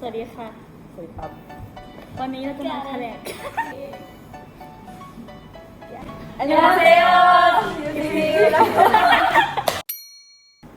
สวัสดีค่ะ สวัสดีครับ วันนี้เราจะมาแถลงอันยองเซโยยูซี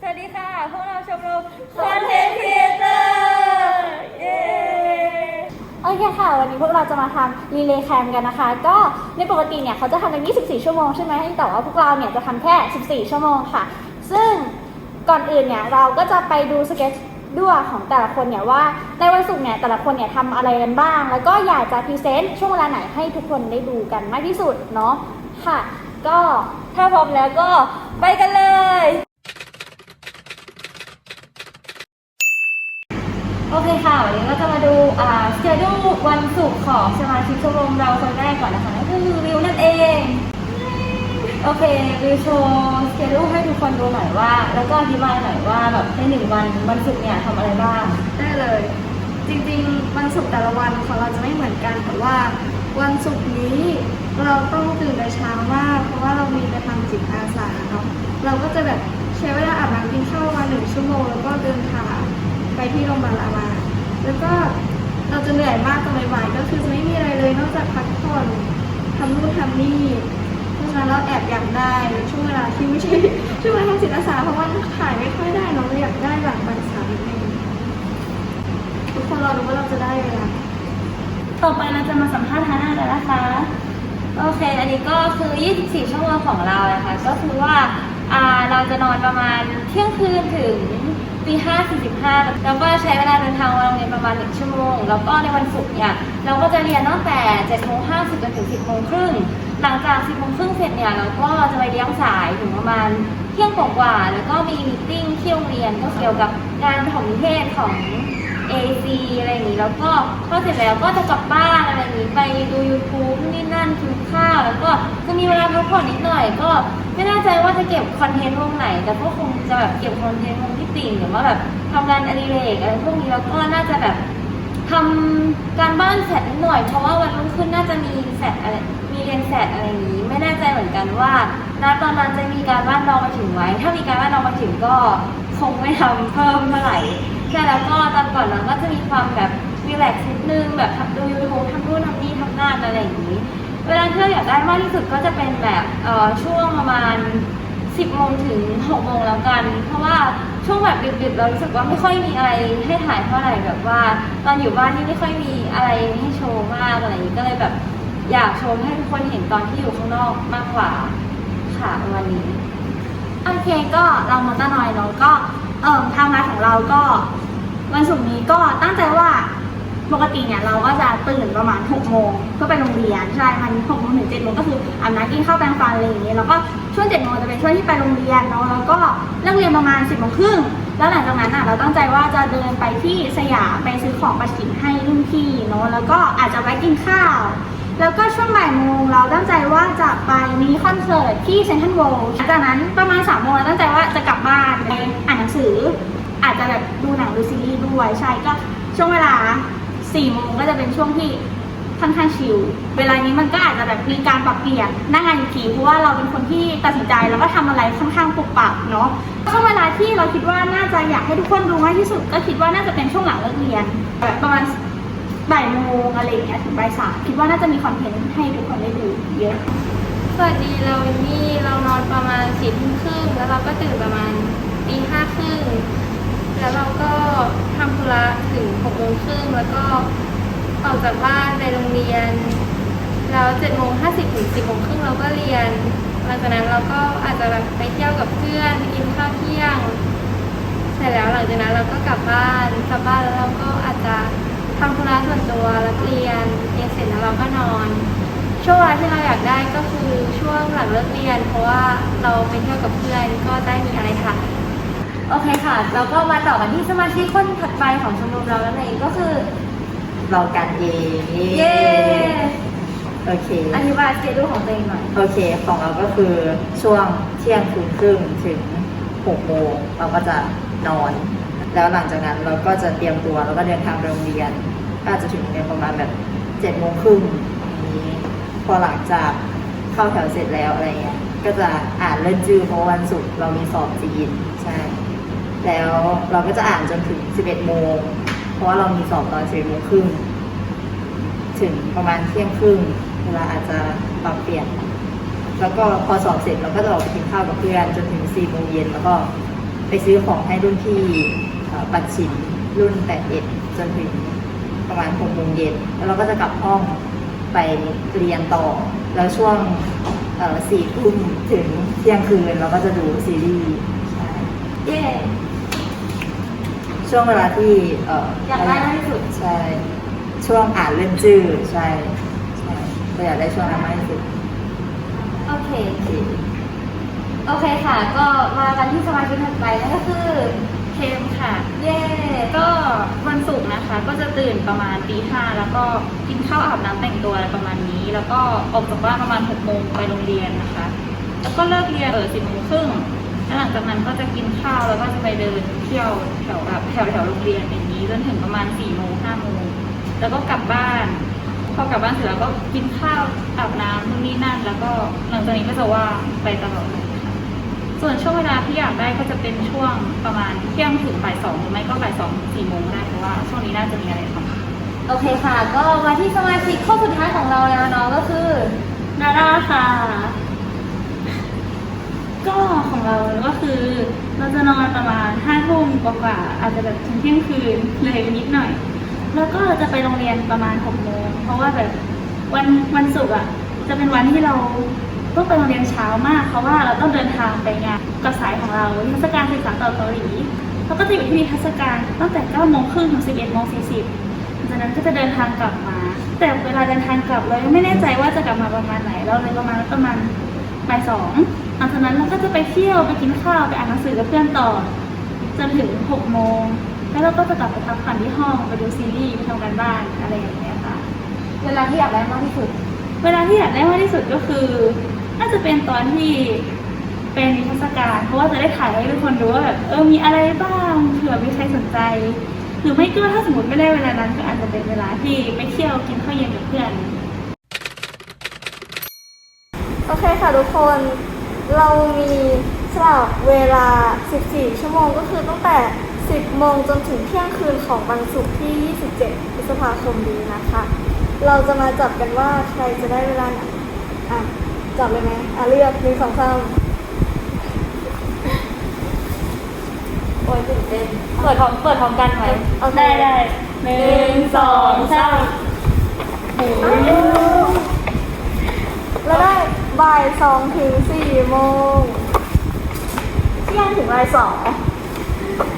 สวัสดีค่ะ พวกเราชมรมคอนเทนต์ครีเอเตอร์เย้โอเคค่ะ วันนี้พวกเราจะมาทำรีเลย์แคมกันนะคะ ก็ในปกติเนี่ยเขาจะทำกัน 24 ชั่วโมงใช่ไหมแต่ว่าพวกเราเนี่ยจะทำแค่ 14 ชั่วโมงค่ะ ซึ่งก่อนอื่นเนี่ยเราก็จะไปดูสเก็ต ด้วยของแต่ละคนเนี่ยว่าในวันศุกร์เนี่ยแต่ละคนเนี่ยทำอะไรกันบ้าง แล้วก็อยากจะพรีเซนต์ช่วงเวลาไหนให้ทุกคนได้ดูกันมากที่สุดเนาะค่ะ ก็ถ้าพร้อมแล้วก็ไปกันเลย โอเคค่ะ วันนี้ก็จะมาดูอ่าสเกดูวันศุกร์ของสมาชิกชมรมเราคนแรกก่อนนะคะนั่นคือวิวนั่นเอง โอเควิวโชว์สเกดูให้ทุกคนดูหน่อยว่า แล้วก็อธิบายหน่อยว่าแบบในหนึ่งวันวันศุกร์เนี่ยทำอะไรบ้าง ได้เลย จริงๆวันศุกร์แต่ละวันของเราจะไม่เหมือนกันแต่ว่าวันศุกร์นี้เราต้องตื่นแต่เช้ามากเพราะว่าเรามีไปทำจิตอาสาเนาะเราก็จะแบบใช้เวลาอาบน้ำกินข้าวประมาณหนึ่งชั่วโมงแล้วก็เดินทางไปที่โรงพยาบาลามา แล้วก็เราจะเหนื่อยมากตอนบ่ายๆก็คือจะไม่มีอะไรเลยนอกจากพักผ่อนทำนู่นทำนี่ ฉะนั้นเราแอบอยากได้ช่วงเวลาที่ไม่ใช่ช่วงเวลาทำจิตอาสาเพราะว่าถ่ายไม่ค่อยได้เนาะเราอยากได้แบบวันเสาร์นิดนึงทุกคนรอดูว่าเราจะได้เวลาต่อไปเราจะมาสัมภาษณ์ฮาน่ากันนะคะ โอเค อันนี้ก็คือ 24 ชั่วโมงของเรานะคะ ก็คือว่าเราจะนอนประมาณเที่ยงคืนถึงตีห้าสี่สิบห้าแล้วก็ใช้เวลาเดินทางมาโรงเรียนประมาณหนึ่งชั่วโมง แล้วก็ในวันศุกร์เนี่ย เราก็จะเรียนตั้งแต่7จ็ดโมงห้าสิบจนถึงสิบโมงครึ่ง หลังจากสิบโมงครึ่งเสร็จเนี่ยเราก็จะไปเลี้ยงสายถึงประมาณเที่ยงกว่าๆแล้วก็มีมีติ้งที่โรงเรียนก็เกี่ยวกับงานของนิเทศของ AC อะไรอย่างนี้แล้วก็พอเสร็จแล้วก็จะกลับบ้านอะไรอย่างนี้ไปดู YouTube นู่นนี่นั่นกินข้าวแล้วก็จะมีเวลาพักผ่อนนิดหน่อย ก็ไม่แน่ใจว่าจะเก็บคอนเทนต์วงไหน แต่ก็คงจะแบบเก็บคอนเทนต์วงที่ติ่งหรือว่าแบบทำงานอดิเรกอะไรพวกนี้แล้วก็น่าจะแบบทำการบ้านแสร็จนิดหน่อย เพราะว่าวันรุ่งขึ้นน่าจะมีแสร็จอะไร เรียนแสร็จอะไรอย่างนี้ ไม่แน่ใจเหมือนกันว่าณตอนนั้นจะมีการบ้านรองมาถึงไหมถ้ามีการบ้านรองมาถึงก็คงไม่ทำเพิ่มเท่าไหร่ใช่แล้วก็ตอนก่อนเราก็จะมีความแบบรีแลกซ์นิดนึงแบบทำดูยูทูบทำนู่นทำนี่ทำนั่นอะไรอย่างนี้ เวลาที่เราอยากได้มากที่สุดก็จะเป็นแบบเอ่อช่วงประมาณ 10โมงถึง6โมงแล้วกัน เพราะว่าช่วงแบบดึกๆเรารู้สึกว่าไม่ค่อยมีอะไรให้ถ่ายเท่าไหร่แบบว่า ตอนอยู่บ้านนี่ไม่ค่อยมีอะไรให้โชว์มากอะไรอย่างนี้ก็เลยแบบ อยากโชว์ให้ทุกคนเห็นตอนที่อยู่ข้างนอกมากกว่าค่ะวันนี้ โอเคก็เรามอเตอร์นอยเนาะก็เอ่อทำงานของเราก็ วันศุกร์นี้ก็ตั้งใจว่าปกติเนี่ยเราก็จะตื่นประมาณ6โมงเพื่อไปโรงเรียนใช่ มัน6โมงถึง7โมงก็คืออาบน้ำกินข้าวแปรงฟันอะไรอย่างเงี้ยแล้วก็ช่วง7โมงจะเป็นช่วงที่ไปโรงเรียนเนาะแล้วก็เลิกเรียนประมาณ 10โมงครึ่งแล้วหลังจากนั้นอะเราตั้งใจว่าจะเดินไปที่สยามไปซื้อของประชิมให้รุ่นพี่เนาะแล้วก็อาจจะไปกินข้าว แล้วก็ช่วงบ่ายโมงเราตั้งใจว่าจะไปมินิคอนเสิร์ตที่เซนทรัลเวิลด์จากนั้นประมาณ3ามโมงเราตั้งใจว่าจะกลับบ้านไปอ่านหนังสือ อาจจะแบบดูหนังดูซีรีส์ด้วยใช่ก็ช่วงเวลา4ี่โมงก็จะเป็นช่วงที่ค่อนข้างชิล เวลานี้มันก็อาจจะแบบมีการปรับเปลี่ยนหน้างานอีกทีเพราะว่าเราเป็นคนที่ตัดสินใจแล้วก็ทำอะไรค่อนข้างปุบปับเนาะช่วงเวลาที่เราคิดว่าน่าจะอยากให้ทุกคนดูมากที่สุด ก็คิดว่าน่าจะเป็นช่วงหลังเลิกเรียนแบบประมาณ บ่ายโมงอะไรอย่างเงี้ยถึงบ่ายสามคิดว่าน่าจะมีคอนเทนต์ให้ทุกคนได้ดูเยอะ สวัสดีเราวินนี่เรานอนประมาณสี่ทุ่มครึ่งแล้วเราก็ตื่นประมาณตีห้าครึ่งแล้วเราก็ทำธุระถึงหกโมงครึ่งแล้วก็ออกจากบ้านไปโรงเรียน แล้วเจ็ดโมงห้าสิบถึงสิบโมงครึ่งเราก็เรียนหลังจากนั้นเราก็อาจจะแบบไปเที่ยวกับเพื่อนไปกินข้าวเที่ยง เสร็จแล้วหลังจากนั้นเราก็กลับบ้านกลับบ้านแล้วเราก็อาจจะ ทำธุระส่วนตัวแล้วเรียนเรียนเสร็จแล้วเราก็นอน ช่วงเวลาที่เราอยากได้ก็คือช่วงหลังเลิกเรียน เพราะว่าเราไปเที่ยวกับเพื่อนก็ได้มีอะไรทำโอเคค่ะแล้วก็มาต่อกันที่สมาชิกคนถัดไปของชมรมเรานั่นเองก็คือ เรากันเองเย้โอเคอธิบายสเกดูของตัวเองหน่อย โอเค ของเราก็คือช่วงเที่ยงคืนครึ่งถึง6โมงเราก็จะนอน แล้วหลังจากนั้นเราก็จะเตรียมตัวแล้วก็เดินทางไปโรงเรียนก็อาจจะถึงโรงเรียนประมาณแบบ7โมงครึ่งนี้พอหลังจากเข้าแถวเสร็จแล้วอะไรเงี้ยก็จะอ่านเล่นจื้อเพราะวันศุกร์เรามีสอบจีนใช่แล้วเราก็จะอ่านจนถึง11โมงเพราะว่าเรามีสอบตอนสี่โมงครึ่งถึงประมาณเที่ยงครึ่งเวลาอาจจะปรับเปลี่ยน แล้วก็พอสอบเสร็จเราก็จะออกไปกินข้าวกับเพื่อนจนถึงสี่โมงเย็นแล้วก็ไปซื้อของให้รุ่นพี่ ปัดฉิมรุ่นแปดเอ็ดจนถึงประมาณหกโมงเย็นแล้วเราก็จะกลับห้องไปเรียนต่อ แล้วช่วงสี่ทุ่มถึงเที่ยงคืนเราก็จะดูซีรีส์ใช่เย้ช่วงเวลาที่เอ่ออยอากได้มากที่สุดใช่ ช่วงอ่านเล่นจื้อใช่ใช่ก็อยากได้ช่วงนั้นมากที่สุดโอเค โอเคโอเคค่ะ ก็มากันที่สมาชิกถัดไปนั่นก็คือ เทมค่ะ เย่ก็วันศุกร์นะคะ ก็จะตื่นประมาณตีห้าแล้วก็กินข้าวอาบน้ำแต่งตัวอะไรประมาณนี้ แล้วก็ออกจากบ้านประมาณหกโมงไปโรงเรียนนะคะ แล้วก็เลิกเรียนเออสิบโมงครึ่งแล้วหลังจากนั้นก็จะกินข้าวแล้วก็จะไปเดินเที่ยวแถวแบบแถวแถวโรงเรียนอย่างนี้จนถึงประมาณสี่โมงห้าโมงแล้วก็กลับบ้านพอกลับบ้านเสร็จแล้วก็กินข้าวอาบน้ำนู่นนี่นั่น แล้วก็หลังจากนี้ก็จะว่างไปตลอดเลยค่ะ ส่วนช่วงเวลาที่อยากได้ก็จะเป็นช่วงประมาณเที่ยงถึงบ่ายสองหรือไม่ก็บ่ายสองสี่โมงก็ได้เพราะว่าช่วงนี้น่าจะมีอะไรทำ โอเคค่ะ ก็มาที่สมาชิกข้อสุดท้ายของเราแล้วเนาะก็คือนาดาค่ะ ก็ของเราก็คือ เราจะนอนประมาณห้าทุ่มกว่าๆอาจจะแบบถึงเที่ยงคืนเลยนิดหน่อย แล้วก็จะไปโรงเรียนประมาณหกโมงเพราะว่าแบบวันวันศุกร์อะจะเป็นวันที่เรา ต้องไปโรงเรียนเช้ามากเพราะว่าเราต้องเดินทางไปงานกับสายของเรานิทรรศการศึกษาต่อเกาหลีแล้วก็จะอยู่ที่นิทรรศการตั้งแต่9โมงครึ่งถึง 11โมง40จากนั้นก็จะเดินทางกลับมา แต่เวลาเดินทางกลับเรายังไม่แน่ใจว่าจะกลับมาประมาณไหน เราเลยประมาณประมาณบ่ายสองหลังจากนั้นเราก็จะไปเที่ยวไปกินข้าวไปอ่านหนังสือกับเพื่อนต่อ จนถึงหกโมงแล้วเราก็จะกลับไปพักผ่อนที่ห้องไปดูซีรีส์ไปทำการบ้านอะไรอย่างเงี้ยค่ะ เวลาที่อยากได้มากที่สุด เวลาที่อยากได้มากที่สุดก็คือ น่าจะเป็นตอนที่เป็นนิทรรศการ เพราะว่าจะได้ถ่ายให้ทุกคนดูว่าแบบเออมีอะไรบ้างเผื่อมีใครสนใจ หรือไม่ก็ถ้าสมมติไม่ได้เวลานั้นก็อาจจะเป็นเวลาที่ไปเที่ยวกินข้าวเย็นกับเพื่อนโอเคค่ะทุกคนเรามีสลับเวลา 14 ชั่วโมงก็คือตั้งแต่ 10 โมงจนถึงเที่ยงคืนของวันศุกร์ที่ 27 พฤษภาคมนี้นะคะ เราจะมาจับกันว่าใครจะได้เวลาไหนอะ จับเลยไหมอะเลือกหนึ่งสองสามโอ้ยตื่นเต้นเปิดพร้อมเปิดพร้อมกันไหมโอเคได้ได้หนึ่งสองสามแล้วได้บ่ายสองถึงสี่โมงเที่ยงถึงบ่ายสอง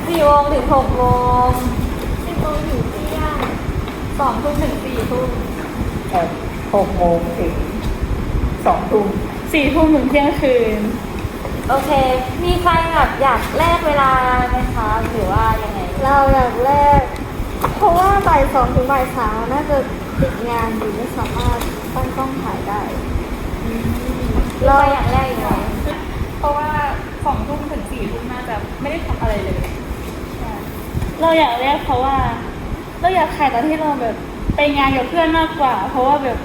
สี่โมงถึงหกโมงสิบโมงถึงเที่ยงสองทุ่มถึงสี่ทุ่มเอ่อหกโมงถึง สองทุ่มสี่ทุ่มถึงเที่ยงคืน โอเค มีใครแบบอยากแลกเวลาไหมคะหรือว่ายังไง เราอย่างแรก เพราะว่าบ่ายสองถึงบ่ายสามน่าจะติดงานอยู่ไม่สามารถตั้งกล้องถ่ายได้ เราอยากแลกยังไงเพราะว่าสองทุ่มถึงสี่ทุ่มน่าจะไม่ได้ทำอะไรเลยเราอยากเรียกเพราะว่า เราอยากถ่ายตอนที่เราแบบไปงานกับเพื่อนมากกว่า เพราะว่าแบบ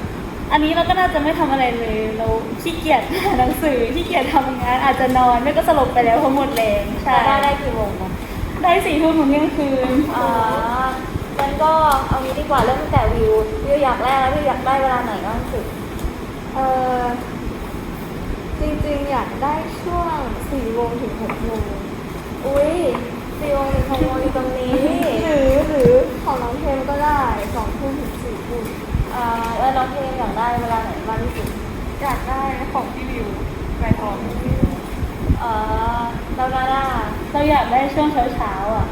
อันนี้เราก็น่าจะไม่ทำอะไรเลยเราขี้เกียจอ่านหนังสือขี้เกียจทำงาน อาจจะนอนไม่ก็สลบไปแล้วเพราะหมดแรงใช่จะได้ได้กี่โมงนะได้สี่ทุ่มถึงเที่ยงคืนอ่างั้นก็เอางี้ดีกว่าเริ่มตั้งแต่วิววิวอยากแลกแล้ววิวอยากได้เวลาไหนมากที่สุดเออจริงๆอยากได้ช่วงสี่โมงถึงหกโมงอุ้ยสี่โมงถึงหกโมงอยู่ตรงนี้หรือหรือของน้องเทมก็ได้สองทุ่มถึงสี่ทุ่ม อ่าแล้วน้องเพลงอยากได้เวลาไหนมากที่สุด อยากได้ของพี่วิวใบทอง เอ่อดาวนาดา เรา อยากได้ช่วงเช้าเช้าอะ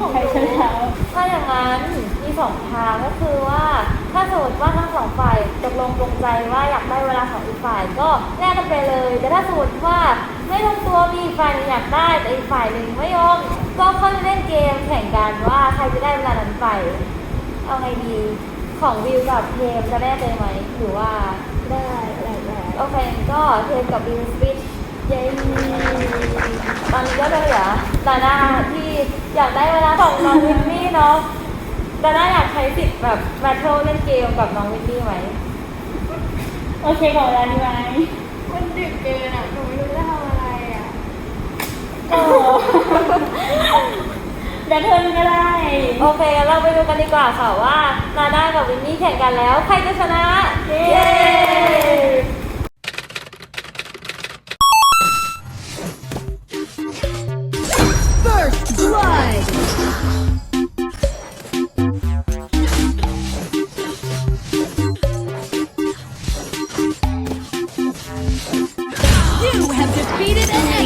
ของใครเช้าเช้าถ้าอย่างนั้นมีสองทางก็คือว่าถ้าสมมติว่าทั้งสองฝ่ายตกลงปรงใจว่าอยากได้เวลาของอีกฝ่ายก็แลกกันไปเลย แต่ถ้าสมมติว่าไม่ลงตัวมีอีกฝ่ายหนึงอยากได้แต่อีกฝ่ายหนึ่งไม่ยอมก็ค่อยเล่นเกมแข่งกันว่าใครจะได้เวลานั้นไป เอาไงดีของวิวกับเทมจะแลกเลยไหมหรือว่าได้ได้โอเคก็เทมกับวิวสปิช เย้ตอนนี้ก็จะเหลือดาน่าที่อยากได้เวลาของน้องวินนี่เนาะดาน่าอยากใช้สิทธิ์แบบแบทเทิลเล่นเกมกับน้องวินนี่ไหมๆโอเคขอเวลาดีไหมมันดึกเกินอะหนูไม่รู้จะทำอะไรอะโอ้เดี๋ยวเทิร์นก็ได้ โอเคงั้นเราไปดูกันดีกว่าค่ะว่านาด้ากับวินนี่แข่งกันแล้ว ใครจะชนะ เย้ defeated an enemy.